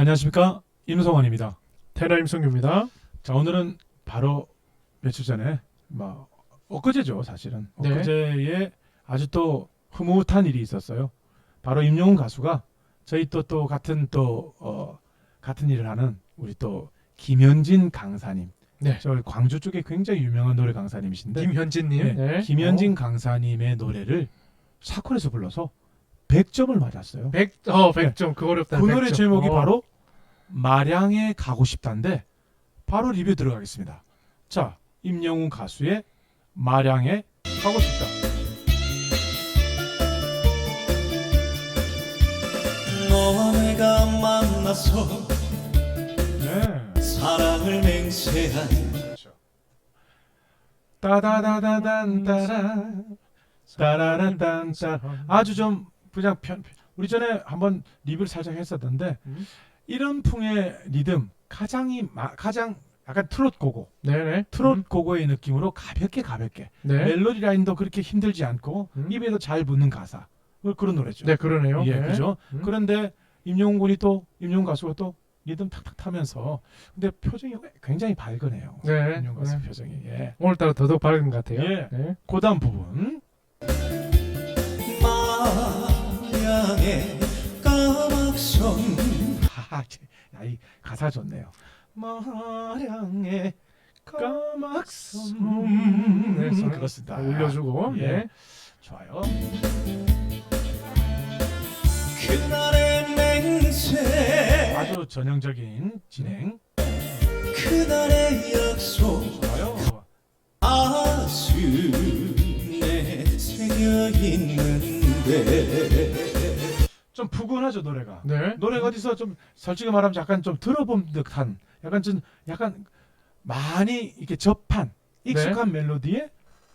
안녕하십니까 임성환입니다. 테너 임성규입니다. 자 오늘은 바로 며칠 전에 뭐 엊그제죠 사실은 네. 엊그제에 아주 또 흐뭇한 일이 있었어요. 바로 임영웅 가수가 저희 또 또 같은 또 어, 같은 일을 하는 우리 또 김현진 강사님. 네. 저 광주 쪽에 굉장히 유명한 노래 강사님이신데 김현진님. 네, 네. 김현진 강사님의 노래를 사콜에서 불러서 100점을 맞았어요. 어, 100, 어, 100점. 그 어렵다. 그 노래 100점. 제목이 어. 바로 마량에 가고 싶다인데 바로 리뷰 들어가겠습니다. 자, 임영웅 가수의 마량에 가고 싶다. 너와 내가 만나서 네. 사랑을 맹세한 그렇죠. 따다다다단 따라 따라란딴 따 아주 좀 그냥 편 우리 전에 한번 리뷰를 살짝 했었던데 음. 이런 풍의 리듬 가장이 마- 가장 약간 트롯 고고 네네. 트롯 음. 고고의 느낌으로 가볍게 가볍게 네. 멜로디 라인도 그렇게 힘들지 않고 음. 입에도 잘 붙는 가사 그- 그런 노래죠. 네, 그러네요. 예, 네. 그죠. 음. 그런데 임영웅 군이 또 임영웅 가수가 또 리듬 탁탁 타면서 근데 표정이 굉장히 밝으네요. 네. 임영웅 가수 네. 표정이. 예. 오늘따라 더더욱 밝은 것 같아요. 예. 네. 고단 부분. 마량의 까막선 하하, 야, 이 가사 좋네요. 마량의 까막섬. 네, 손을 그렇습니다. 올려주고. 예. 네. 좋아요. 그날의 맹세 아주 전형적인 진행. 그날의 약속 좋아요. 아스에 새겨 있는데 좀 푸근하죠 노래가. 네. 노래가 어디서 좀 솔직히 말하면 약간 좀 들어본 듯한 약간 좀 약간 많이 이렇게 접한 익숙한 멜로디의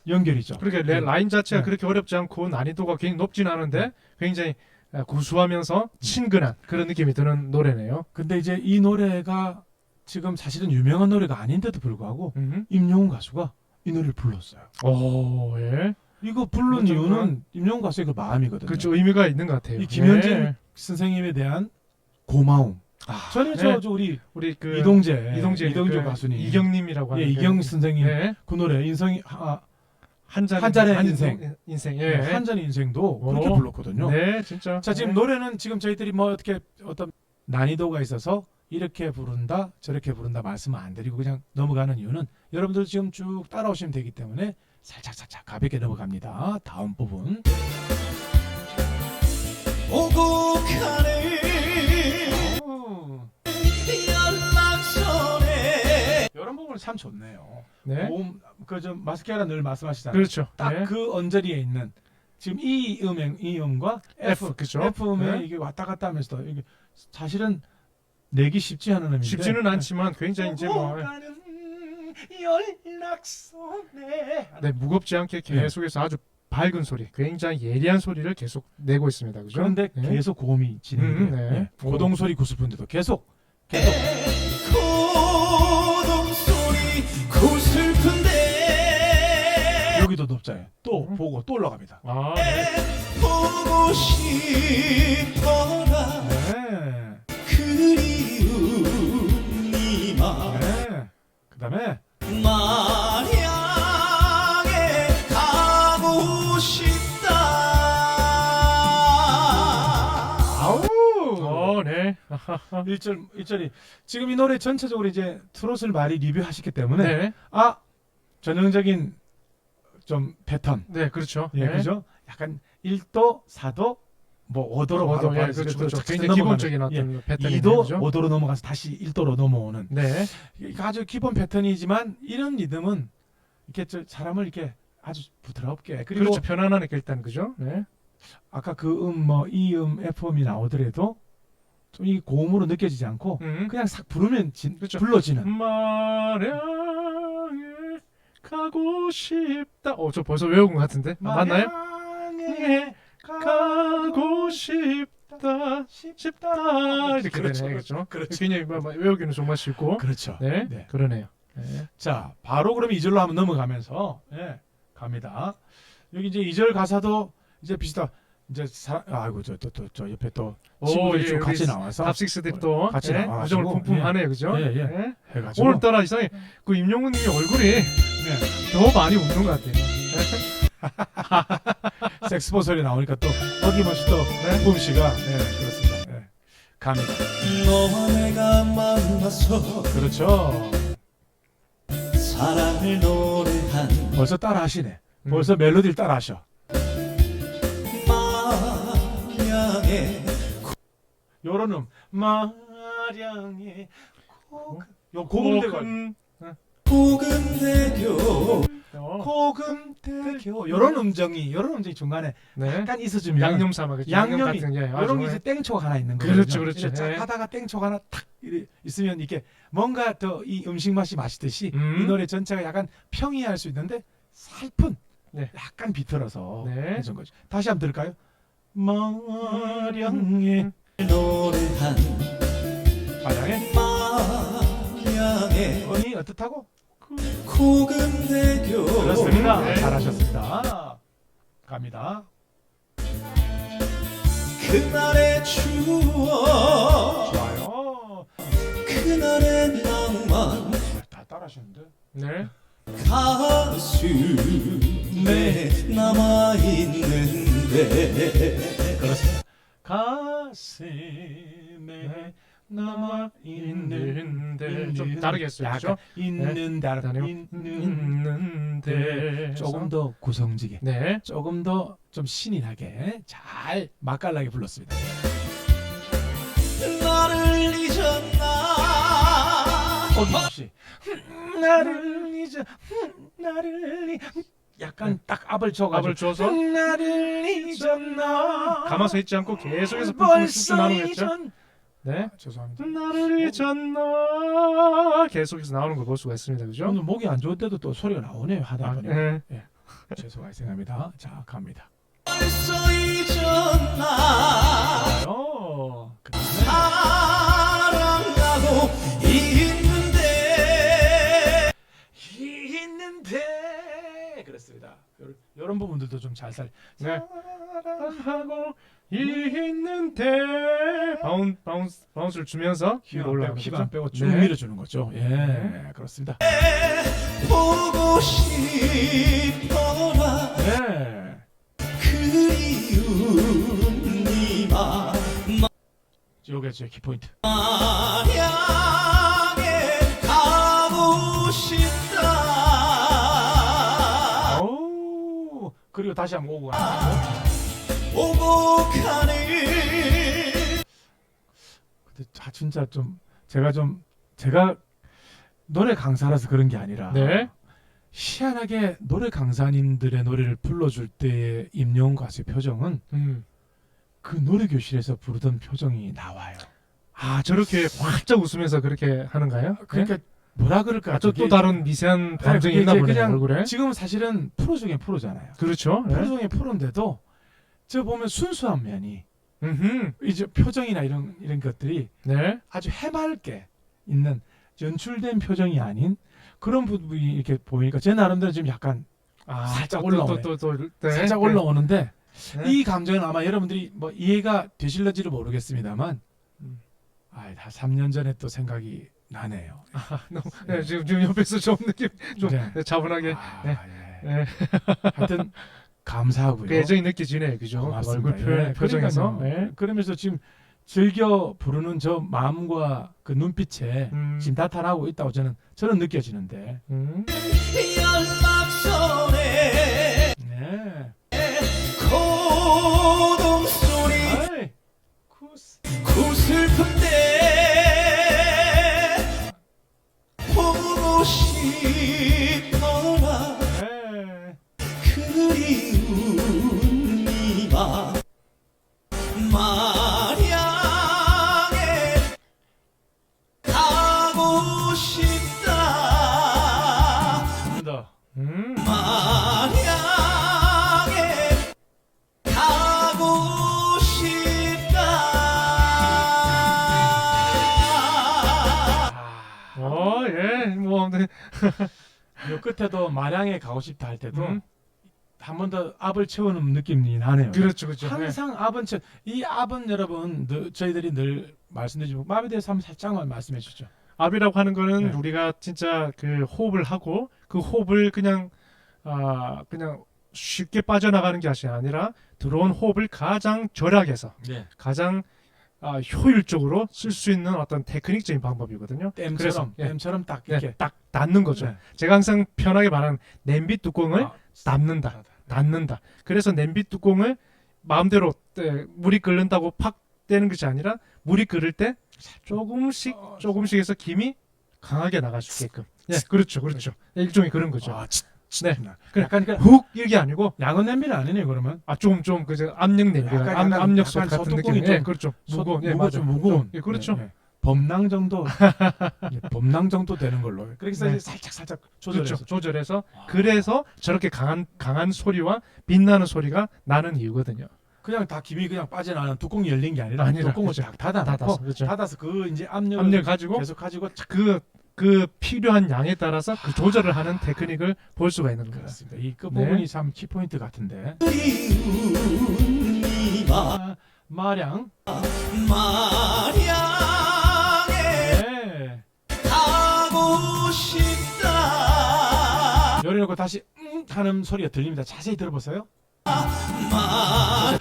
연결이죠. 그렇게 레- 라인 자체가 네. 그렇게 어렵지 않고 난이도가 굉장히 높진 않은데 굉장히 아, 구수하면서 친근한 그런 느낌이 드는 노래네요. 근데 이제 이 노래가 지금 사실은 유명한 노래가 아닌데도 불구하고 음. 임영웅 가수가 이 노래를 불렀어요. 오, 예. 이거 부른. 이유는 임영웅 가수의 그 마음이거든요. 그렇죠. 의미가 있는 것 같아요. 이 김현진 예. 선생님에 대한 고마움. 아, 전에 네. 저, 저 우리 우리 그 이동재 이동재 이동재 그 가수님 이경님이라고 예, 하는 이경 그- 선생님 네. 그 노래 인성이 아, 한 잔의 한 잔의 한- 인생. 인생 예. 예. 한전 인생도 그렇게 오. 불렀거든요. 네, 진짜. 자 지금 네. 노래는 지금 저희들이 뭐 어떻게 어떤 난이도가 있어서 이렇게 부른다 저렇게 부른다 말씀을 안 드리고 그냥 넘어가는 이유는 여러분들 지금 쭉 따라오시면 되기 때문에 살짝 살짝 가볍게 넘어갑니다. 다음 부분 어, 이런 부분 참 좋네요. 네. 그좀 마스케라 늘 말씀하시잖아요. 그렇죠. 딱 네. 그 언저리에 있는 지금 이 음행 이 음과 F F, 그죠? F 음에 네. 이게 왔다 갔다 하면서 이게 사실은 내기 쉽지 않은 음인데 쉽지는 않지만 굉장히 이제 뭐 가는 연락선에 네, 무겁지 않게 계속해서 아주 밝은 소리, 굉장히 예리한 소리를 계속 내고 있습니다. 그죠? 그런데 네. 계속 고음이 진행돼요. 음, 네. 네. 고동 소리 90분대도 계속 계속 고동 소리 여기도 높잖아요. 또 음. 보고 또 올라갑니다. 아, 보고 싶어라 네. 그리운 이마 네. 그다음에 마량에 가고 싶다 아우 어, 네. 1절 1절이 지금 이 노래 전체적으로 이제 트롯을 많이 리뷰하시기 때문에 네. 아 전형적인 좀 패턴 네, 그렇죠. 예 네. 그죠 약간 1도 4도 뭐 5도로 오도, 바로 예, 바로 그렇죠, 또 그렇죠. 착착 굉장히 기본적인 어떤 예, 패턴이네요. 2도 그죠? 5도로 넘어가서 다시 1도로 넘어오는 네. 이게 아주 기본 패턴이지만 이런 리듬은 이렇게 저 사람을 이렇게 아주 부드럽게 그리고 그렇죠. 편안하니까 일단 그죠? 네. 아까 그 음 뭐 이 음 F 음이 나오더라도 좀이 고음으로 느껴지지 않고 음. 그냥 싹 부르면 진, 그렇죠. 불러지는 마량에 가고 싶다. 어, 저 벌써 외운 것 같은데. 아, 맞나요? 마량에 가고 싶다. 싶다. 이렇게 그렇죠. 되네. 그렇죠. 그렇죠. 굉장히 뭐, 뭐 외우기는 정말 쉽고. 그렇죠. 네. 네. 그러네요. 네. 자, 바로 그럼 2절로 한번 넘어가면서 예, 갑니다. 여기 이제 2절 가사도 이제 비슷하. 이제 사, 아이고 저또또저 옆에 또 오, 친구들이 예, 좀 같이 나와서 탑식스들이 또 같이 예, 나와가지고, 우정을 뿜뿜하네요, 그죠? 예, 예. 예. 해가지고 오늘따라 이상해 그 임영웅님이 얼굴이 네. 더 많이 웃는 것 같아요. 섹스보 소리 나오니까 또 어김없이 또 네. 붐 씨가 네, 그렇습니다. 네. 갑니다. 너와 내가 만나서 그렇죠. 사랑을 노래한 벌써 따라 하시네. 음. 벌써 멜로디를 따라 하셔. 마량의 요런 음 마량의 고... 요 고금대가 음, 고금대교 어, 고금대교 요런 음정이 요런 음정이 중간에 네. 약간 있어주면 양념 삼아 그죠? 양념이 양념 같은 게 요런 게 아주 이제 땡초가 하나 있는 거예요. 그렇죠, 그렇죠. 쫙 네. 하다가 땡초가 하나 탁 이래 있으면 이게 뭔가 더 이 음식 맛이 맛있듯이 음. 이 노래 전체가 약간 평이할 수 있는데 살픈 네. 약간 비틀어서 네. 해준 거죠. 다시 한번 들을까요? 마량의 노래한 마량의 마량의 언니 어떻다고? 고금대교 그렇습니다. 네. 잘하셨습니다. 갑니다. 그날의 추억 좋아요. 그날의 낭만 다 따라하시는데. 네. 가슴에 남아있는데 그렇습니다. 가슴에 남아 있는데 좀 다르게 했어요, 약간 그죠? 있는데 알아. 다르요? 있는데 조금 더 구성지게, 네. 조금 더 좀 신이 나게 잘 맛깔나게 불렀습니다. 나를 잊었나 어김없이 나를 잊어 나를 잊 약간 딱 압을 줘가지고 밥을 줘서 나를 잊었나 가만서 있지 않고 계속해서 벌써? 잊은 네. 아, 죄송합니다. 나를 잊었나 계속해서 나오는 걸 볼 수가 있습니다, 그죠? 오늘 목이 안 좋을 때도 또 소리가 나오네요 하다 아, 보니 네. 죄송하게 생각합니다. 자 갑니다. 벌써 잊었나 좋아요. 그다음에 요런 부분들도 좀 잘 살. 네. 하고 있는데 바운 바운스 바운스를 주면서 위로 올라가는 기가 안 거죠. 빼고 쭉 네. 밀어주는 거죠. 예, 네. 그렇습니다. 보고 싶어라 네. 그리운 니마 요게 제 키포인트. 마량에 가고 싶 그리고 다시 한번 오고 가는 가는 근데 자, 진짜 좀 제가 좀 제가 노래 강사라서 그런 게 아니라 네. 희한하게 노래 강사님들의 노래를 불러줄 때의 임영웅 가수의 표정은 음. 그 노래 교실에서 부르던 표정이 나와요. 아 저렇게 활짝 웃으면서 그렇게 하는가요? 그러니까 뭐라 그럴까? 아, 또, 또 그게 다른 미세한 감정이 그게 있나 보네요 그냥 얼굴에. 지금 사실은 프로 중에 프로잖아요. 그렇죠. 네. 프로 중에 프로인데도 저 보면 순수한 면이 음흠. 이제 표정이나 이런 이런 것들이 네. 아주 해맑게 있는 연출된 표정이 아닌 그런 부분이 이렇게 보이니까 제 나름대로 지금 약간 아, 살짝 또, 올라오네. 또, 또, 또, 네. 살짝 네. 올라오는데 네. 이 감정은 아마 여러분들이 뭐 이해가 되실런지를 모르겠습니다만 음. 아, 다 3년 전에 또 생각이 나네요. 아, 너무, 네, 지금 지금 옆에서 좀 느낌 좀 네. 네, 차분하게 아, 네. 예. 네. 하여튼 감사하고요. 그 애정이 느껴지네요, 그죠? 고맙습니다. 얼굴 표, 예, 표정에서. 그러니까요. 네. 그러면서 지금 즐겨 부르는 저 마음과 그 눈빛에 음. 지금 나타나고 있다고 저는 저는 느껴지는데. 음. 연락선에 네. 고동 소리 아이, 쿠스. 구슬픈데 네. 그리운 니마 마량에 가고 싶다 할 때도 음. 한번 더 압을 채우는 느낌이 나네요. 그렇죠, 그렇죠. 예. 항상 압은 채, 이 압은 여러분 늘- 저희들이 늘 말씀드리고 압에 대해서 한번 살짝만 말씀해 주시죠. 압이라고 하는 거는 네. 우리가 진짜 그 호흡을 하고 그 호흡을 그냥 아 그냥 쉽게 빠져나가는 것이 아니라 들어온 호흡을 가장 절약해서 네. 가장 아, 효율적으로 쓸 수 있는 어떤 테크닉적인 방법이거든요. 땜처럼 그래서, 예. 땜처럼 딱 네, 이렇게 딱 닫는 거죠. 네. 제가 항상 편하게 말하는 냄비 뚜껑을 아, 닫는다. 닫는다. 그래서 냄비 뚜껑을 마음대로 때, 물이 끓는다고 팍 떼는 것이 아니라 물이 끓을 때 조금씩 어, 조금씩 해서 김이 강하게 나갈 수 있게끔. 예, 그렇죠, 그렇죠. 일종의 그런 거죠. 아, 치, 치, 네. 네. 약간 그훅 이게 아니고 양은 냄비는 아니네요 그러면. 아 조금 좀 그저 압력 냄비가 약간, 압, 약간, 압력솥 약간 같은 느낌. 예, 좀 그렇죠. 소- 무거운, 예, 맞아요. 좀 무거운. 예, 그렇죠. 네, 네. 범랑 정도. 예, 범랑 정도 되는 걸로. 그래서 네. 이제 살짝 살짝 조절해서. 그렇죠. 조절해서 아. 그래서 저렇게 강한 강한 소리와 빛나는 소리가 나는 이유거든요. 그냥 다 김이 그냥 빠져나가는 뚜껑이 열린 게 아니라, 아니라, 뚜껑을 그렇죠. 딱 닫아놓고 닫아서 그렇죠. 닫아서 그 이제 압력을 압력 가지고 계속 가지고 착 그, 그 필요한 양에 따라서 그 조절을 하는 테크닉을 볼 수가 있는 거예요. 그렇습니다. 이끝 네. 부분이 참 키포인트 같은데. 아, 마량. 마량에 네. 가고 싶다 열어놓고 다시 음 하는 소리가 들립니다. 자세히 들어보세요. 마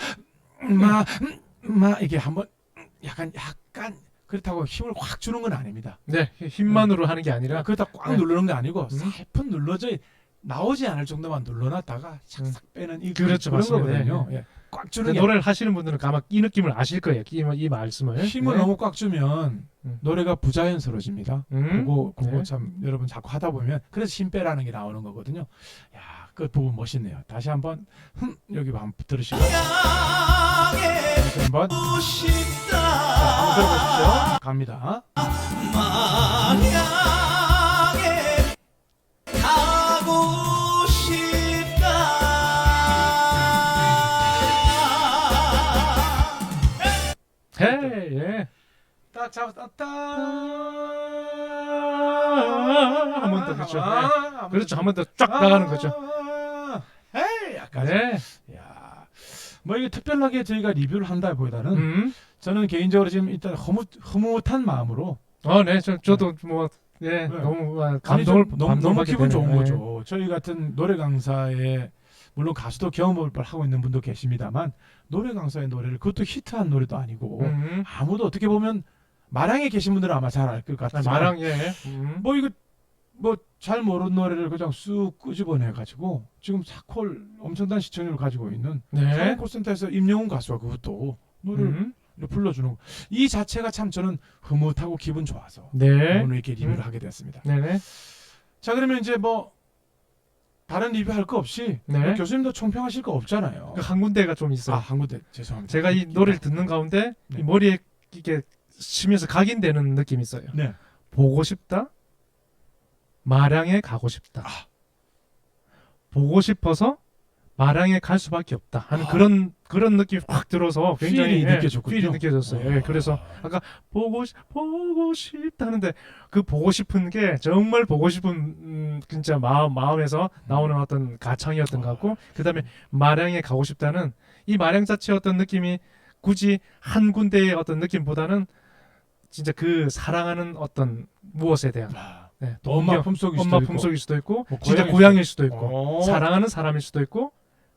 마, 음, 마 이게 한번 음, 약간 약간 그렇다고 힘을 확 주는 건 아닙니다. 네, 힘만으로 하는 게 아니라 그렇다 꽉 네. 누르는 게 아니고 음. 살짝 눌러져 나오지 않을 정도만 눌러놨다가 착착 빼는 이 그렇죠, 그런 맞습니다. 거거든요. 네, 예. 꽉 주는 근데 게 노래를 하시는 분들은 아마 이 느낌을 아실 거예요. 이, 이 말씀을. 힘을 네. 너무 꽉 주면 음. 노래가 부자연스러워집니다. 음. 그거 그거 네. 참 여러분 자꾸 하다 보면 그래서 힘 빼라는 게 나오는 거거든요. 야, 그 부분 멋있네요. 다시 한번 흠 여기 한번 들으시고 다시 한번 한번 들어보십시오. 갑니다. 마량에 가고 싶다 해, 예. 딱 잡았다. 한 번 더, 그렇죠. 아, 네. 한번 그렇죠. 더. 한번 더 쫙 나가는 거죠. 아, 에이, 약간. 네. 야, 뭐 이게 특별하게 저희가 리뷰를 한다기보다는 음. 저는 개인적으로 지금 일단 흐뭇 흐뭇한 마음으로 어, 네. 저, 저도 뭐, 예, 네. 너무 아, 아니, 감동을, 좀 너무, 너무 감동받게 기분 되네요. 좋은 예. 거죠. 저희 같은 노래 강사에 물론 가수도 경험을 하고 있는 분도 계십니다만 노래 강사의 노래를 그것도 히트한 노래도 아니고 음. 아무도 어떻게 보면 마량에 계신 분들은 아마 잘 알 것 아, 같지만 마랑, 예. 음. 뭐 이거 뭐 잘 모르는 노래를 그냥 쑥 끄집어내 가지고 지금 사콜 엄청난 시청률을 가지고 있는 네. 사콜센터에서 임영웅 가수가 그것도 노래를 음. 불러주는 거. 이 자체가 참 저는 흐뭇하고 기분 좋아서 네. 오늘 이렇게 리뷰를 음. 하게 됐습니다. 네네. 자 그러면 이제 뭐 다른 리뷰 할 거 없이 네. 뭐 교수님도 총평하실 거 없잖아요. 그한 군데가 좀 있어 요. 아한 군데 죄송합니다. 제가 이 노래를 듣는 가운데 네. 이 머리에 이게 치면서 각인되는 느낌이 있어요. 네. 보고 싶다. 마량에 가고 싶다. 아. 보고 싶어서 마량에 갈 수밖에 없다 하는 아. 그런 그런 느낌이 확 들어서 굉장히 필이 예, 느껴졌군요. 필이 느껴졌어요. 예, 아. 그래서 아까 보고 싶 보고 싶다 하는데 그 보고 싶은 게 정말 보고 싶은 음, 진짜 마음 마음에서 나오는 어떤 가창이었던 것 같고 그다음에 마량에 가고 싶다는 이 마량 자체의 어떤 느낌이 굳이 한 군데의 어떤 느낌보다는 진짜 그 사랑하는 어떤 무엇에 대한 아, 네, 또 엄마 품속일 수도 엄마 있고 품속일 수도 있고 뭐 진짜 고향일 수도 있고 어. 사랑하는 사람일 수도 있고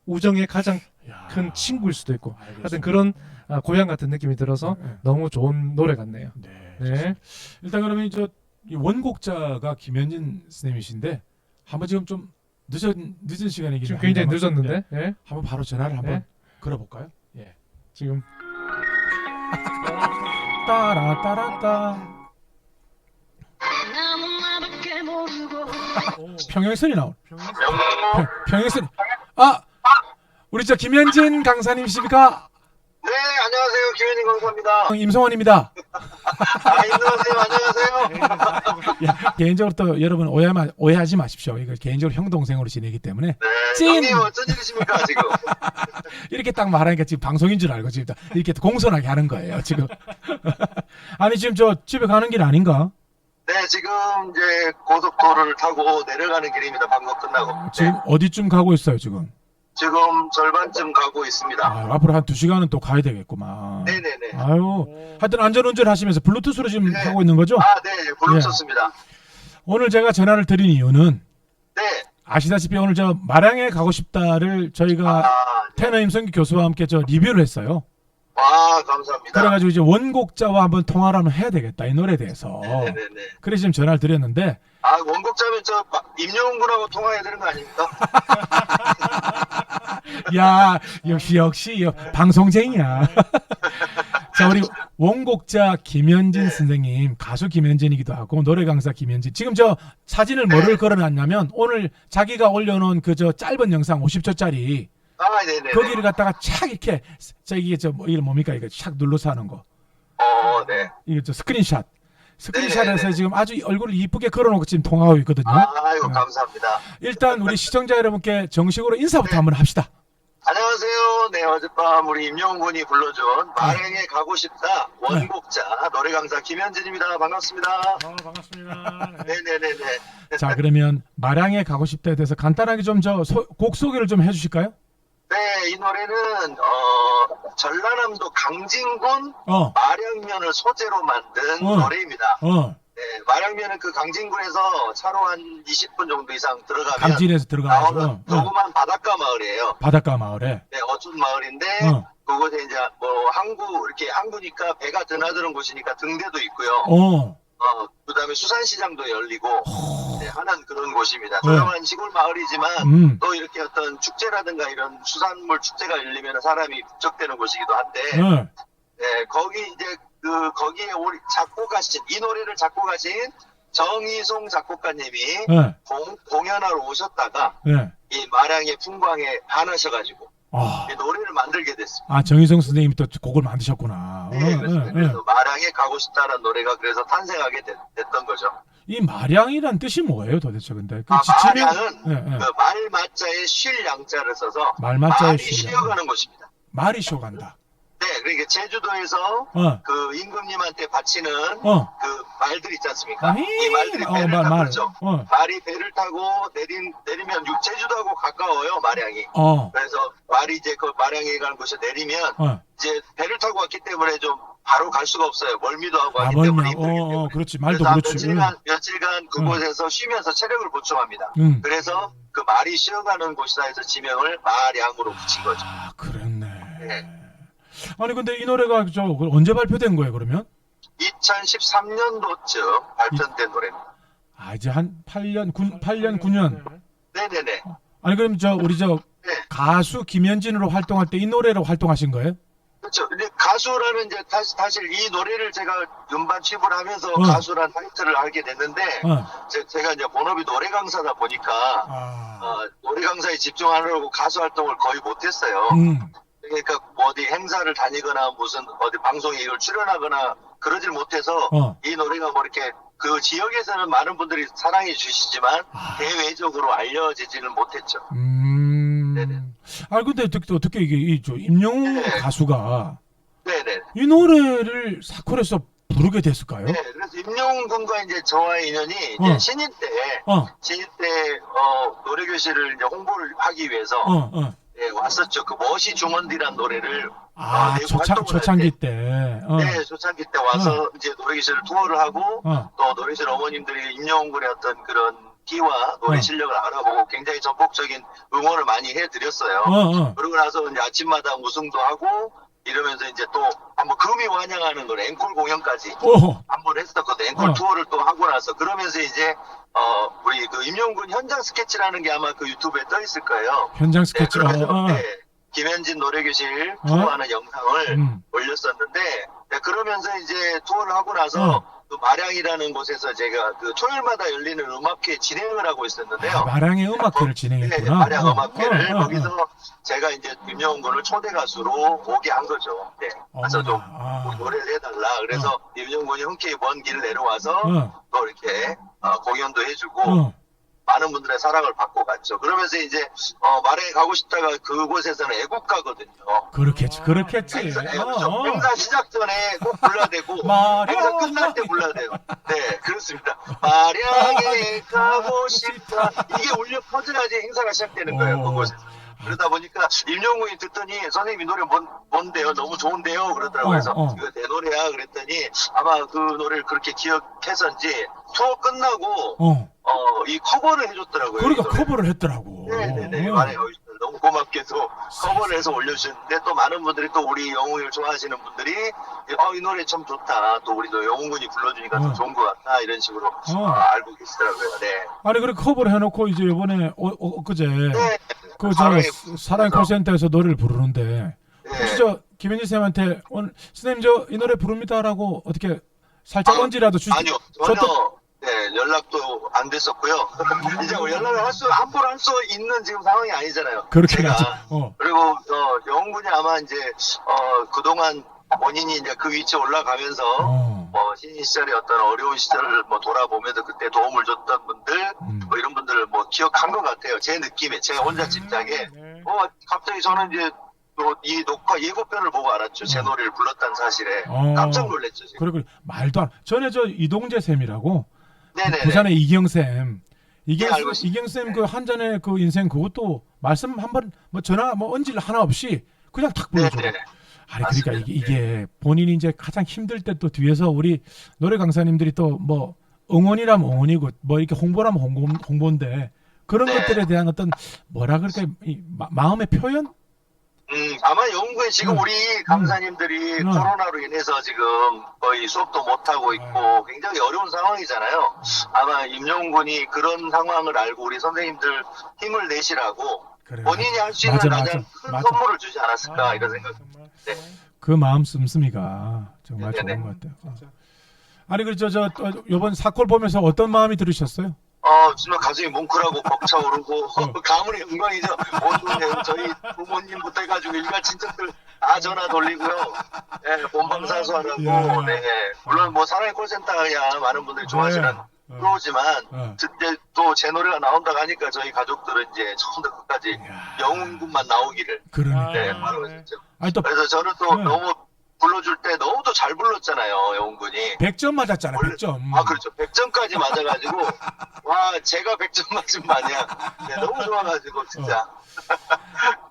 우정의 가장 야. 큰 친구일 수도 있고 알겠습니다. 하여튼 그런 아, 고향 같은 느낌이 들어서 네, 네. 너무 좋은 노래 같네요. 네. 네. 일단 그러면 저이 원곡자가 김현진 선생님이신데 한번 지금 좀 늦은 늦은 시간이긴 지금 굉장히 늦었는데 네, 예? 한번 바로 전화를 한번 네. 걸어볼까요? 지금 따라 따라 따 나는 나밖에 모르고 평행선이 나오. 평, 평행선이. 아 우리 저 김현진 강사님이십니까? 네, 안녕하세요. 김현희 강사입니다. 임성원입니다. 아, 임선생님, 안녕하세요. 야, 개인적으로 또 여러분 오해하, 오해하지 마십시오. 이거 개인적으로 형 동생으로 지내기 때문에 네, 찐! 형님 어쩐 일이십니까, 지금? 이렇게 딱 말하니까 지금 방송인 줄 알고 지금 이렇게 공손하게 하는 거예요. 지금 아니 지금 저 집에 가는 길 아닌가? 네, 지금 이제 고속도로를 타고 내려가는 길입니다. 방송 끝나고. 지금 어디쯤 가고 있어요 지금? 지금 절반쯤 가고 있습니다. 아, 앞으로 한 두 시간은 또 가야 되겠구만. 네네네. 아유, 하여튼 안전운전 하시면서 블루투스로 지금 네. 하고 있는 거죠? 아, 네, 예. 불렀었습니다. 오늘 제가 전화를 드린 이유는 네. 아시다시피 오늘 저 마량에 가고 싶다를 저희가 아, 네. 테너 임성기 교수와 함께 저 리뷰를 했어요. 와, 감사합니다. 그래가지고 이제 원곡자와 한번 통화를 한번 해야 되겠다 이 노래에 대해서. 네네네. 그래서 지금 전화를 드렸는데 아, 원곡자면 저 마- 임영웅 군하고 통화해야 되는 거 아닙니까? 야 역시 역시 여- 방송쟁이야. 자 우리 원곡자 김현진 선생님 가수 김현진이기도 하고 노래 강사 김현진 지금 저 사진을 뭐를 걸어놨냐면 오늘 자기가 올려놓은 그 저 짧은 영상 50초짜리 아, 네네네. 거기를 갖다가 착 이렇게 저기 저 뭐, 이게 뭡니까 이거 착 눌러서 하는 거 어, 네. 이게 저 스크린샷 스크린샷에서 네네네. 지금 아주 얼굴을 이쁘게 걸어놓고 지금 통화하고 있거든요. 아이고, 네. 감사합니다. 일단 우리 시청자 여러분께 정식으로 인사부터 네. 한번 합시다. 안녕하세요. 네, 어젯밤 우리 임영웅 군이 불러준 마랭에 가고 싶다 원곡자 노래 강사 김현진입니다. 반갑습니다. 아, 반갑습니다. 네. 네네네네. 자 그러면 마량에 가고 싶다에 대해서 간단하게 좀 저 곡 소개를 좀 해주실까요? 네, 이 노래는 어, 전라남도 강진군 어, 마량면을 소재로 만든 어. 노래입니다. 어, 네, 마량면은 그 강진군에서 차로 한 20분 정도 이상 들어가면 강진에서 들어가서 나오는 어, 어, 조그만 바닷가 마을이에요. 바닷가 마을에. 네, 어촌 마을인데 어, 그곳에 이제 뭐 항구 이렇게 항구니까 배가 드나드는 곳이니까 등대도 있고요. 어, 어, 그다음에 수산시장도 열리고 네, 하는 그런 곳입니다. 네. 조용한 시골 마을이지만 음, 또 이렇게 어떤 축제라든가 이런 수산물 축제가 열리면 사람이 북적대는 곳이기도 한데 어, 네, 거기 이제 그 거기에 우리 작곡하신 이 노래를 작곡하신 정희송 작곡가님이 예, 공, 공연하러 오셨다가 예. 이 마량의 풍광에 반하셔가지고 아, 이 노래를 만들게 됐습니다. 아 정희성 선생님이 또 곡을 만드셨구나. 네, 어. 어, 어. 그래서 마량에 가고 싶다는 노래가 그래서 탄생하게 됐, 던 거죠. 이 마량이란 뜻이 뭐예요, 도대체 근데? 그 아, 지치면 마량은 예, 예. 그말 맞자에 쉴 양자를 써서 말맞자에 말이. 쉬어가는 곳입니다. 말이 쉬어간다. 네, 그러니까 제주도에서 어, 그 임금님한테 바치는 어, 그 말들 있지 않습니까? 아니, 이 말들이 어, 배를 말, 타고 말, 그렇죠. 어, 말이 배를 타고 내린 내리면 육- 제주도하고 가까워요 마량이. 어, 그래서 말이 이제 그 마량에 가는 곳에 내리면 어. 이제 배를 타고 왔기 때문에 좀 바로 갈 수가 없어요. 멀미도 하고 아, 하기 멀미. 때문에 어, 힘들기 때문에. 어, 그렇지. 말도 그래서 한 그렇지. 며칠간 며칠간 그곳에서 쉬면서 체력을 보충합니다. 응. 그래서 그 말이 쉬어가는 곳이다 해서 지명을 마량으로 붙인 거죠. 아, 그랬네. 네. 아니 근데 이 노래가 저 언제 발표된 거예요, 그러면? 2013년도쯤 발표된 노래입니다. 아, 이제 한 8년, 9, 8년, 9년. 네네네. 아니 그럼 저 우리 저 네. 가수 김현진으로 활동할 때 이 노래로 활동하신 거예요? 그렇죠. 근데 가수라는 이제 다시 사실 이 노래를 제가 음반 취입을 하면서 어. 가수라는 타이틀을 알게 됐는데 어. 제, 제가 이제 본업이 노래 강사다 보니까 아. 어, 노래 강사에 집중하려고 가수 활동을 거의 못했어요. 음. 그러니까 뭐 어디 행사를 다니거나 무슨 어디 방송에 이걸 출연하거나 그러질 못해서 어. 이 노래가 뭐 이렇게 그 지역에서는 많은 분들이 사랑해 주시지만 아. 대외적으로 알려지지는 못했죠. 음. 네네. 아 근데 어떻게, 어떻게 이게 이저 임영웅 네. 가수가 네네. 이 노래를 사콜에서 부르게 됐을까요? 네, 그래서 임영웅 군과 이제 저와의 인연이 이제 어. 신인 때 어. 신인 때 어, 노래 교실을 이제 홍보를 하기 위해서 어, 어. 예, 왔었죠. 그 멋이 중원디란 노래를 아, 내고 초창, 활동을 할 초창기 때. 어. 네, 초창기 때 와서 이제 노래 교실을 투어를 하고 어. 또 노래실 어머님들이 임영웅 군의 어떤 그런 끼와 노래 어. 실력을 알아보고 굉장히 전폭적인 응원을 많이 해드렸어요. 어, 어. 그러고 나서 이제 아침마다 우승도 하고 이러면서 이제 또 한번 금이 환영하는 걸 앵콜 공연까지 오. 한번 했었거든. 앵콜 어. 투어를 또 하고 나서 그러면서 이제 어 우리 그 임영군 현장 스케치라는 게 아마 그 유튜브에 떠 있을 거예요. 현장 네, 스케치. 어, 그러면서 어. 네, 김현진 노래교실 어? 투어하는 영상을 음. 올렸었는데 네, 그러면서 이제 투어를 하고 나서 어. 그 마량이라는 곳에서 제가 그 토요일마다 열리는 음악회 진행을 하고 있었는데요. 아, 마량의 음악회를 네, 진행했구나. 마량 어, 음악회를 어, 어, 거기서 제가 이제 임영웅 군을 초대 가수로 오게 한 거죠. 네. 그래서 좀. 아. 노래를 해달라. 그래서 임영웅 군이 흔쾌히 먼 길을 내려와서 어, 또 이렇게 어, 공연도 해주고 어. 많은 분들의 사랑을 받고 갔죠. 그러면서 이제 어, 마량에 가고 싶다가 그곳에서는 애국가거든요. 그렇겠지, 그렇겠지. 행사, 예, 어. 어. 행사 시작 전에 꼭 불러야 되고 마량. 행사 끝날 때 불러야 돼요. 네, 그렇습니다. 마량에 가고 싶다. 이게 울려 퍼져야지 행사가 시작되는 거예요. 어. 그곳에서. 그러다 보니까 임영웅이 듣더니 선생님 이 노래 뭔, 뭔데요? 너무 좋은데요? 그러더라고요. 그래서 어, 어. 이거 내 노래야 그랬더니 아마 그 노래를 그렇게 기억해서인지 투어 끝나고 어. 어, 이 커버를 해줬더라고요. 그러니까 이 노래. 커버를 했더라고. 네네네. 어. 말해요. 너무 고맙게도 커버를 해서 올려주셨는데 또 많은 분들이 또 우리 영웅을 좋아하시는 분들이 어, 이 노래 참 좋다. 또 우리도 영웅군이 불러주니까 어. 더 좋은 것 같다. 이런 식으로 어. 어, 알고 계시더라고요. 네. 아니 그래 커버를 해놓고 이제 이번에 어, 어, 그제 네. 그 저 사랑의 사랑의 콜센터에서 노래를 부르는데 네. 혹시 저 김현진 쌤한테 오늘 선생님 저 이 노래 부릅니다라고 어떻게 살짝 아, 언지라도 주 아니요. 전혀 저도- 네, 연락도 안 됐었고요. 이제 뭐 연락을 할 수, 함부로 할 수 있는 지금 상황이 아니잖아요. 그렇게 제가. 하죠. 어. 그리고, 어, 영훈군이 아마 이제, 어, 그동안 본인이 이제 그 위치에 올라가면서, 어. 뭐, 신인 시절의 어떤 어려운 시절을 뭐 돌아보면서 그때 도움을 줬던 분들, 음. 뭐 이런 분들을 뭐 기억한 것 같아요. 제 느낌에, 제 혼자 짐작에. 네. 어, 갑자기 저는 이제, 또이 녹화 예고편을 보고 알았죠. 제 어. 노래를 불렀다는 사실에. 어. 깜짝 놀랐죠. 지금. 그래 그래 말도 안. 전에 저 이동재 쌤이라고 네네네. 부산의 이경 쌤. 이경 네, 알고 있습니다. 이경 쌤그 한전의 그 인생 그것도 말씀 한 번 뭐 전화 뭐 언질 하나 없이 그냥 탁 불러줘. 네네. 아니 그러니까 맞습니다. 이게, 이게 본인이 이제 가장 힘들 때 또 뒤에서 우리 노래 강사님들이 또 뭐 응원이라면 응원이고 뭐 이렇게 홍보라면 홍보, 홍보인데 그런 네. 것들에 대한 어떤 뭐라 그럴까 이 마, 마음의 표현? 음, 아마 영국에 지금 음. 우리 강사님들이 음. 코로나로 인해서 지금 거의 수업도 못하고 있고 음. 굉장히 어려운 상황이잖아요. 아마 임영군이 그런 상황을 알고 우리 선생님들 힘을 내시라고 그래. 본인이 할 수 있는 맞아, 가장 맞아. 큰 맞아. 선물을 주지 않았을까 아, 이런 생각. 네. 그 마음 씀씀이가 정말 네네. 좋은 것 같아요. 어. 아니 그저 저또 요번 사콜 보면서 어떤 마음이 들으셨어요? 어, 정말 가슴이 뭉클하고 벅차오르고 어. 가문의 영광이죠. 모든 저희 부모님부터 해가지고 일가 친척들 다 전화 돌리고요. 네, 본방사수하라고. 야. 네, 물론 뭐 사랑의 콜센터야 많은 분들이 좋아하시는 네. 어. 프로지만 어. 이제 또제 노래가 나온다고 하니까 저희 가족들은 이제 처음부터 끝까지. 영웅군만 나오기를 그러니까. 네, 아, 바로 네. 했죠. 아니 또 그래서 저는 또 네. 너무 불러줄 때 너무 또잘 불렀잖아요, 영웅군이. 100점 맞았잖아. 원래- 100점. 아 그렇죠. 100점까지 맞아가지고 와 제가 100점 맞은 마냥 네, 너무 좋아가지고 진짜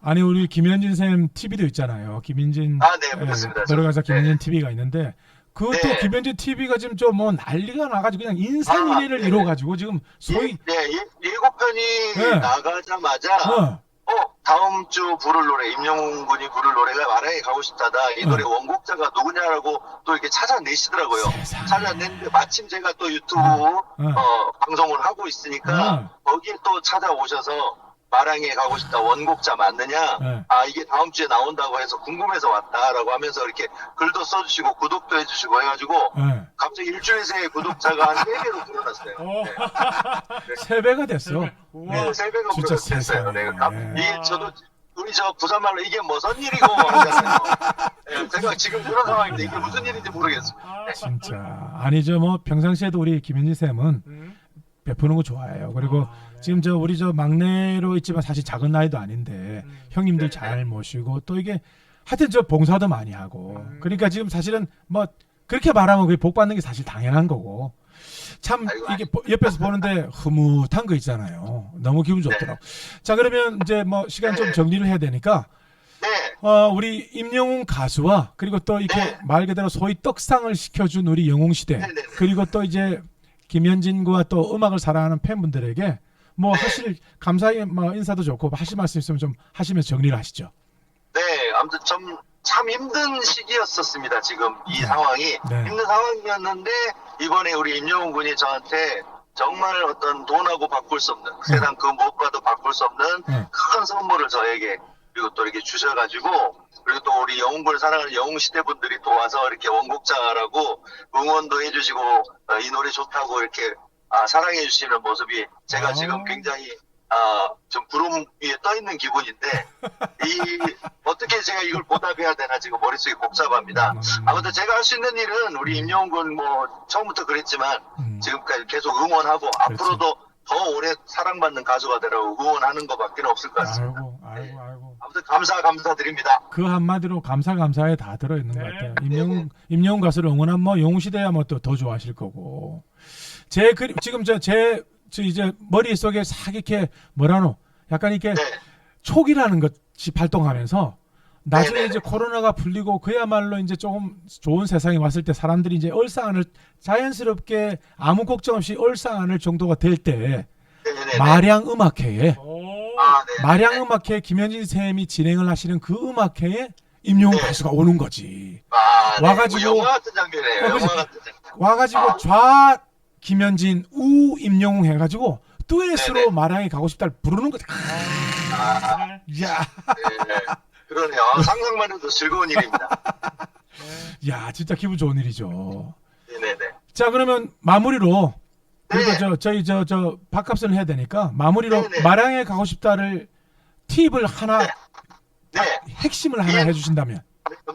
아니 우리 김현진 쌤 TV도 있잖아요. 김현진 아, 네, 그렇습니다. 노래가사 네. 김현진 TV가 있는데 그것도 네. 김현진 TV가 지금 좀 뭐 난리가 나가지고 그냥 인산인해를 아, 네. 이뤄가지고 지금 소위 예, 네, 예, 예고편이 네. 나가자마자 어, 어 다음 주 부를 노래 임영웅 군이 부를 노래가 마랑에 가고 싶다다 이 어. 노래 원곡자가 누구냐라고 또 이렇게 찾아내시더라고요. 세상에. 찾아냈는데 마침 제가 또 유튜브 어. 어, 방송을 하고 있으니까 거기에 또 찾아오셔서 마랑에 가고 싶다 원곡자 맞느냐? 네. 아 이게 다음 주에 나온다고 해서 궁금해서 왔다라고 하면서 이렇게 글도 써주시고 구독도 해주시고 해가지고 예. 갑자기 일주일 새에 구독자가 한 3배로 늘어났어요. 어. 세 배가 됐어. 네, 3배가 진짜 됐어요. 세상에. 네, 감- 아. 이게 저도 우리 저 부산말로 이게 무슨 일이고 하잖아요. 네, 제가 지금 그런 상황인데 이게 무슨 일인지 모르겠습니다. 아, 진짜 아니죠 뭐 평상시에도 우리 김현진 쌤은 음. 베푸는 거 좋아해요. 그리고 아, 네. 지금 저 우리 저 막내로 있지만 사실 작은 나이도 아닌데 음. 형님들 네. 잘 모시고 또 이게 하여튼 저 봉사도 많이 하고 음. 그러니까 지금 사실은 뭐 그렇게 말하면 그게 복 받는 게 사실 당연한 거고 참 아이고, 이게 보- 옆에서 보는데 흐뭇한 거 있잖아요. 너무 기분 좋더라고. 자 그러면 이제 뭐 시간 좀 네. 정리를 해야 되니까 네, 어, 우리 임영웅 가수와 그리고 또 이렇게 네. 말 그대로 소위 떡상을 시켜준 우리 영웅 시대 네, 네, 네. 그리고 또 이제 김현진과 또 음악을 사랑하는 팬분들에게 뭐 하실 감사의 뭐 인사도 좋고 하실 말씀 있으면 좀 하시면서 정리를 하시죠. 네, 아무튼 좀 참 힘든 시기였었습니다. 지금 이 네. 상황이 네. 힘든 상황이었는데 이번에 우리 임영웅 군이 저한테 정말 어떤 돈하고 바꿀 수 없는 세상 그 무엇과도 바꿀 수 없는 네. 큰 선물을 저에게 그리고 또 이렇게 주셔가지고 그리고 또 우리 영웅군을 사랑하는 영웅 시대 분들이 또 와서 이렇게 원곡자라고 응원도 해주시고 어, 이 노래 좋다고 이렇게 아, 사랑해 주시는 모습이 제가 아. 지금 굉장히 아, 좀 구름 위에 떠 있는 기분인데 이 어떻게 제가 이걸 보답해야 되나 지금 머릿속이 복잡합니다. 음. 아무튼 제가 할 수 있는 일은 우리 임영군 뭐 처음부터 그랬지만 음. 지금까지 계속 응원하고 앞으로도 더 오래 사랑받는 가수가 되라고 응원하는 것밖에 없을 것 같습니다. 아이고 아무튼 감사 감사드립니다. 그 한마디로 감사 감사에 다 들어 있는 것 네. 같아요. 임영웅 임영웅 가수를 응원한 뭐 영웅 시대야 뭐 또 더 좋아하실 거고 제 그림 지금 저제 저 이제 머릿속에 싹 이렇게 뭐라노 약간 이렇게 네. 촉이라는 것이 발동하면서 나중에 네네. 이제 코로나가 풀리고 그야말로 이제 조금 좋은 세상이 왔을 때 사람들이 이제 얼싸안을 자연스럽게 아무 걱정 없이 얼싸안을 정도가 될 때. 마량 음악회에 오. 아, 네. 마량 음악회 김현진 쌤이 진행을 하시는 그 음악회에 임영웅 네. 가수가 오는 거지. 아, 네. 와가지고- 뭐 영화 같은 장면이에요. 어, 그치? 영화 같은 장면. 와가지고 아. 좌 김현진 우 임영웅 해가지고 듀엣으로 네네. 마량이 가고 싶다를 부르는 거지. 아, 야, 네. 그러네요. 상상만 해도 즐거운 일입니다. 야, 진짜 기분 좋은 일이죠. 네네네. 자, 그러면 마무리로 그래도 네. 저 저희 저 저 밥값을 해야 되니까 마무리로 네 네. 마량에 가고 싶다를 팁을 하나 네. 핵심을 하나 예. 해주신다면,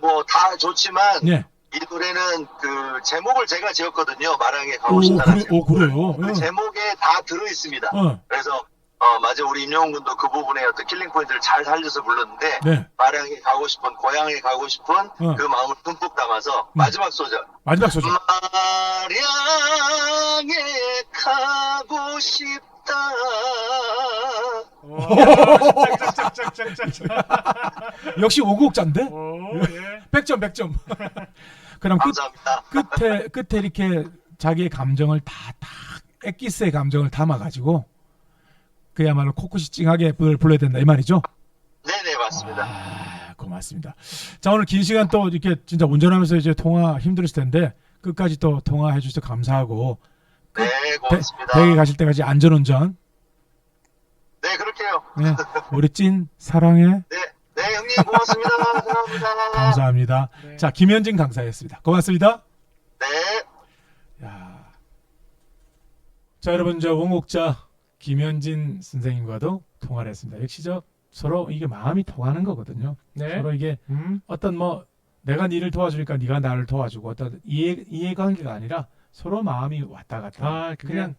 뭐 다 좋지만 예. 이 노래는 그 제목을 제가 지었거든요. 마랑에 가고 오, 싶다는 그래, 제목. 오 그래요. 그 제목에 다 들어 있습니다. 어, 그래서 어 맞아 우리 임영웅 군도 그 부분에 어떤 킬링 포인트를 잘 살려서 불렀는데 네. 마량에 가고 싶은 고향에 가고 싶은 어. 그 마음을 듬뿍 담아서 마지막 소절 마지막 소절. 마량에 가고 싶다. 역시 오곡자인데? 오, 예. 100점, 100점. 그럼 끝. 끝에, 끝에 이렇게 자기의 감정을 다, 다, 엑기스의 감정을 담아가지고, 그야말로 코코시 찡하게 불- 불러야 된다, 이 말이죠? 네네 맞습니다. 아, 고맙습니다. 자, 오늘 긴 시간 또 이렇게 진짜 운전하면서 이제 통화 힘들었을 텐데, 끝까지 또 통화해 주셔서 감사하고, 네 대, 고맙습니다. 댁에 가실 때까지 안전운전, 네 그렇게요. 네, 우리 찐, 사랑해. 네, 네 형님 고맙습니다. 감사합니다. 감사합니다. 네. 자, 김현진 강사였습니다. 고맙습니다. 네. 야. 자, 여러분 저 원곡자 김현진 선생님과도 통화를 했습니다. 역시 저 서로 이게 마음이 통하는 거거든요. 네. 서로 이게 음. 어떤 뭐 내가 니를 도와주니까 네가 나를 도와주고 어떤 이해 이해관계가 아니라 서로 마음이 왔다 갔다. 아, 그냥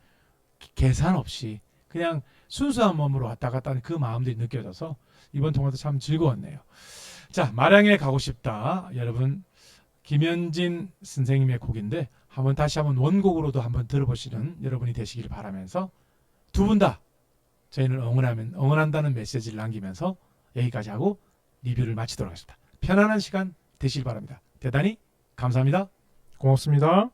기- 계산 없이 그냥 순수한 몸으로 왔다 갔다 하는 그 마음들이 느껴져서 이번 통화도 참 즐거웠네요. 자, 마량에 가고 싶다. 여러분 김현진 선생님의 곡인데 한번 다시 한번 원곡으로도 한번 들어보시는 여러분이 되시길 바라면서 두 분 다 저희는 응원하면 응원한다는 메시지를 남기면서 여기까지 하고 리뷰를 마치도록 하겠습니다. 편안한 시간 되시길 바랍니다. 대단히 감사합니다. 고맙습니다.